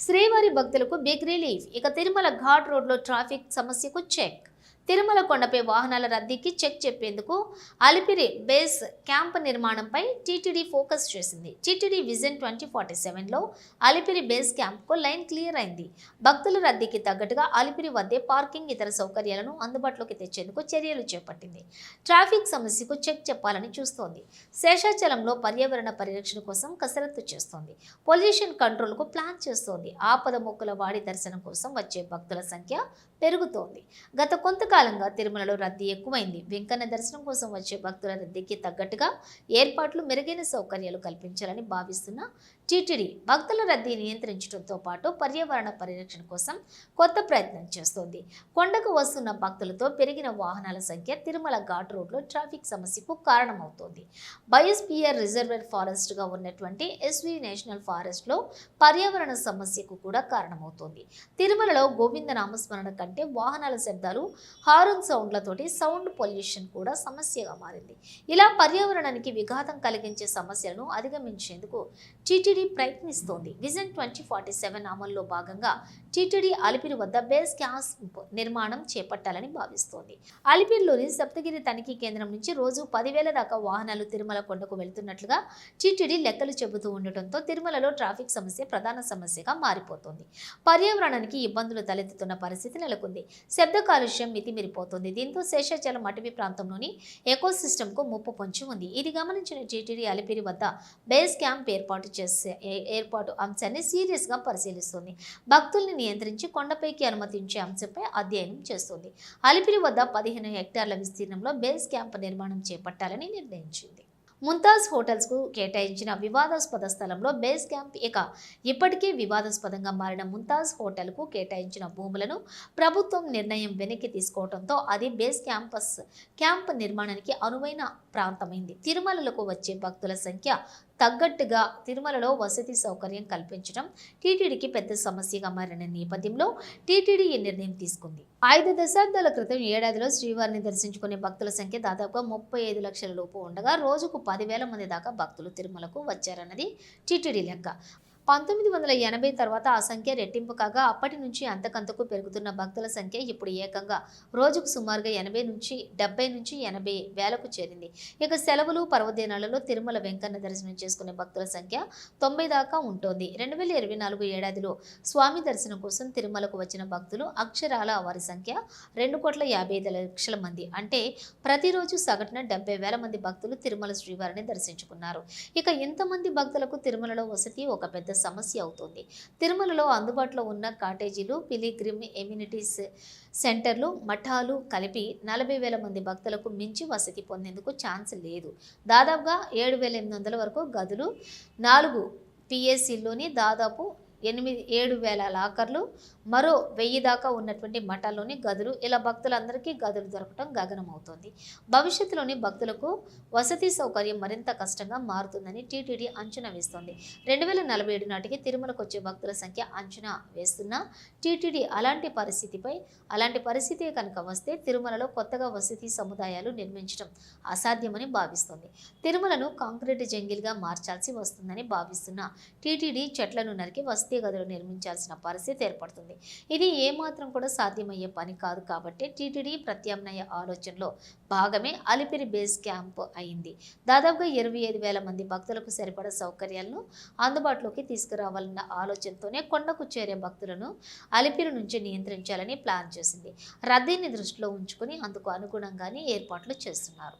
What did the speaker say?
శ్రీవారి భక్తులకు big relief ఇక తిరుమల ఘాట్ రోడ్లో ట్రాఫిక్ సమస్యకు చెక్ తిరుమల కొండపై వాహనాల రద్దీకి చెక్ చెప్పేందుకు అలిపిరి బేస్ క్యాంప్ నిర్మాణంపై టీటీడీ ఫోకస్ చేసింది. T T D vision twenty forty సెవెన్లో అలిపిరి బేస్ క్యాంప్కు లైన్ క్లియర్ అయింది. భక్తుల రద్దీకి తగ్గట్టుగా అలిపిరి వద్దే పార్కింగ్ ఇతర సౌకర్యాలను అందుబాటులోకి తెచ్చేందుకు చర్యలు చేపట్టింది. ట్రాఫిక్ సమస్యకు చెక్ చెప్పాలని చూస్తోంది. శేషాచలంలో పర్యావరణ పరిరక్షణ కోసం కసరత్తు చేస్తోంది. పొల్యూషన్ కంట్రోల్కు ప్లాన్ చేస్తోంది. ఆపద మొక్కుల వాడి దర్శనం కోసం వచ్చే భక్తుల సంఖ్య పెరుగుతోంది. గత కొంతకాలంగా తిరుమలలో రద్దీ ఎక్కువైంది. వెంకన్న దర్శనం కోసం వచ్చే భక్తుల రద్దీకి తగ్గట్టుగా ఏర్పాట్లు మెరుగైన సౌకర్యాలు కల్పించాలని భావిస్తున్న టీటీడీ భక్తుల రద్దీ నియంత్రించడంతో పాటు పర్యావరణ పరిరక్షణ కోసం కొత్త ప్రయత్నం చేస్తోంది. కొండకు వస్తున్న భక్తులతో పెరిగిన వాహనాల సంఖ్య తిరుమల ఘాట్ రోడ్లో ట్రాఫిక్ సమస్యకు కారణమవుతోంది. బయోస్పియర్ రిజర్వేర్ ఫారెస్ట్గా ఉన్నటువంటి ఎస్వి నేషనల్ ఫారెస్ట్లో పర్యావరణ సమస్యకు కూడా కారణమవుతోంది. తిరుమలలో గోవింద నామస్మరణ కంటే వాహనాల శబ్దాలు హారన్ సౌండ్లతోటి సౌండ్ పొల్యూషన్ కూడా సమస్యగా మారింది. ఇలా పర్యావరణానికి విఘాతం కలిగించే సమస్యలను అధిగమించేందుకు టీటీడీ ప్రయత్నిస్తోంది. విజన్ ట్వంటీ ఫార్టీ సెవెన్ అమల్లో భాగంగా టీటీడీ అలిపిరి వద్ద బేస్ క్యాంప్ నిర్మాణం చేపట్టాలని భావిస్తోంది. అలిపిరిలోని సప్తగిరి తనిఖీ కేంద్రం నుంచి రోజు పదివేల దాకా వాహనాలు తిరుమల కొండకు వెళ్తున్నట్లుగా టీటీడీ లెక్కలు చెబుతూ ఉండటంతో తిరుమలలో ట్రాఫిక్ సమస్య ప్రధాన సమస్యగా మారిపోతోంది. పర్యావరణానికి ఇబ్బందులు తలెత్తుతున్న పరిస్థితి నెలకొంది. శబ్ద కాలుష్యం మితిమిరిపోతుంది దీంతో శేషాచలం అటవీ ప్రాంతంలోని ఎకోసిస్టమ్కు కు ముప్పు పొంచి ఉంది. ఇది గమనించిన టీటీడీ అలిపిరి వద్ద బేస్ క్యాంప్ ఏర్పాటు చేసే ఏ- ఏర్పాటు అంశాన్ని సీరియస్గా పరిశీలిస్తుంది. భక్తుల్ని నియంత్రించి కొండపైకి అనుమతించే అంశంపై అధ్యయనం చేస్తుంది. అలిపిరి వద్ద పదిహేను హెక్టార్ల విస్తీర్ణంలో బేస్ క్యాంప్ నిర్మాణం చేపట్టాలని నిర్ణయించింది. ముంతాజ్ హోటల్స్కు కేటాయించిన వివాదాస్పద స్థలంలో బేస్ క్యాంప్ ఇక ఇప్పటికే వివాదాస్పదంగా మారిన ముంతాజ్ హోటల్కు కేటాయించిన భూములను ప్రభుత్వం నిర్ణయం వెనక్కి తీసుకోవడంతో అది బేస్ క్యాంపస్ క్యాంప్ నిర్మాణానికి అనువైన ప్రాంతమైంది. తిరుమలలో వచ్చే భక్తుల సంఖ్య తగ్గట్టుగా తిరుమలలో వసతి సౌకర్యం కల్పించడం టీటీడీకి పెద్ద సమస్యగా మారిన నేపథ్యంలో టీటీడీ ఈ నిర్ణయం తీసుకుంది. ఐదు దశాబ్దాల క్రితం ఏడాదిలో శ్రీవారిని దర్శించుకునే భక్తుల సంఖ్య దాదాపుగా ముప్పై ఐదు లక్షల లోపు ఉండగా రోజుకు పదివేల మంది దాకా భక్తులు తిరుమలకు వచ్చారన్నది టీటీడీ లెక్క. పంతొమ్మిది వందల ఎనభై తర్వాత ఆ సంఖ్య రెట్టింపు కాగా అప్పటి నుంచి అంతకంతకు పెరుగుతున్న భక్తుల సంఖ్య ఇప్పుడు ఏకంగా రోజుకు సుమారుగా ఎనభై నుంచి డెబ్బై నుంచి ఎనభై వేలకు చేరింది. ఇక సెలవులు పర్వదినాలలో తిరుమల వెంకన్న దర్శనం చేసుకునే భక్తుల సంఖ్య తొంభై దాకా ఉంటుంది. రెండు వేల ఇరవై నాలుగు ఏడాదిలో స్వామి దర్శనం కోసం తిరుమలకు వచ్చిన భక్తులు అక్షరాల వారి సంఖ్య రెండు కోట్ల యాభై ఐదు లక్షల మంది. అంటే ప్రతిరోజు సగటున డెబ్బై వేల మంది భక్తులు తిరుమల శ్రీవారిని దర్శించుకున్నారు. ఇక ఇంతమంది భక్తులకు తిరుమలలో వసతి ఒక పెద్ద సమస్య అవుతుంది. తిరుమలలో అందుబాటులో ఉన్న కాటేజీలు పిలిగ్రిమ్ ఎమ్యూనిటీస్ సెంటర్లు మఠాలు కలిపి నలభై వేల మంది భక్తులకు మించి వసతి పొందేందుకు ఛాన్స్ లేదు. దాదాపుగా ఏడు వేల ఎనిమిది వందల వరకు గదులు నాలుగు పిఎస్సిలోని దాదాపు ఎనిమిది ఏడు వేల లాకర్లు మరో వెయ్యి దాకా ఉన్నటువంటి మఠాల్లోని గదులు. ఇలా భక్తులందరికీ గదులు దొరకటం గగనమవుతోంది. భవిష్యత్తులోని భక్తులకు వసతి సౌకర్యం మరింత కష్టంగా మారుతుందని టీటీడీ అంచనా వేస్తోంది. రెండు వేల నలభై ఏడు నాటికి తిరుమలకు వచ్చే భక్తుల సంఖ్య అంచనా వేస్తున్న టీటీడీ అలాంటి పరిస్థితిపై అలాంటి పరిస్థితి కనుక వస్తే తిరుమలలో కొత్తగా వసతి సముదాయాలు నిర్మించడం అసాధ్యమని భావిస్తోంది. తిరుమలను కాంక్రీట్ జంగిల్గా మార్చాల్సి వస్తుందని భావిస్తున్న టీటీడీ చెట్లను నరికి వసతి గదులు నిర్మించాల్సిన పరిస్థితి ఏర్పడుతుంది. ఇది ఏమాత్రం కూడా సాధ్యమయ్యే పని కాదు కాబట్టి టీటీడీ ప్రత్యామ్నాయ ఆలోచనలో భాగమే అలిపిరి బేస్ క్యాంప్ అయింది. దాదాపుగా ఇరవై ఐదు వేల మంది భక్తులకు సరిపడా సౌకర్యాలను అందుబాటులోకి తీసుకురావాలన్న ఆలోచనతోనే కొండకు చేరే భక్తులను అలిపిరి నుంచి నియంత్రించాలని ప్లాన్ చేసింది. రద్దీని దృష్టిలో ఉంచుకుని అందుకు అనుగుణంగానే ఏర్పాట్లు చేస్తున్నారు.